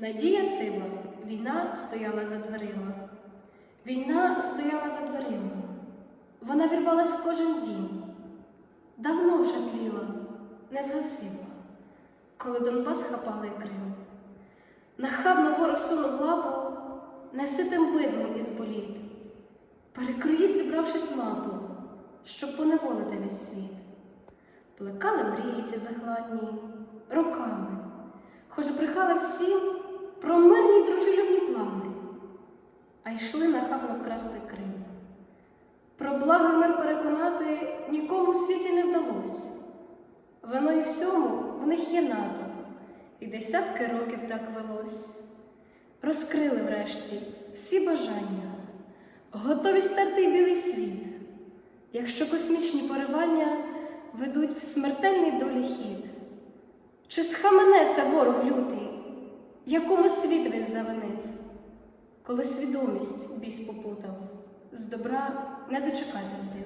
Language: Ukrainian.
Надія цима, війна стояла за дверима. Війна стояла за дверима. Вона вірвалась в кожен дім. Давно вже тліла, не згасила, коли Донбас хапали Крим. Нахабно ворог сунув лапу, неситим бидлом із боліт. Перекроїть, зібравшись мапу, щоб поневолити весь світ. Плекали мрії ці захладні роками, хоч брехали всім про мирні дружелюбні плани, а йшли нахабно вкрасти Крим. Про благо мир переконати нікому в світі не вдалося. Воно і всьому в них є НАТО, і десятки років так велось. Розкрили врешті всі бажання, готові стерти й білий світ, якщо космічні поривання ведуть в смертельний долі хід. Чи схаменеться ворог лютий, якому світ весь завинив, коли свідомість біс попутав, з добра не дочекати здив.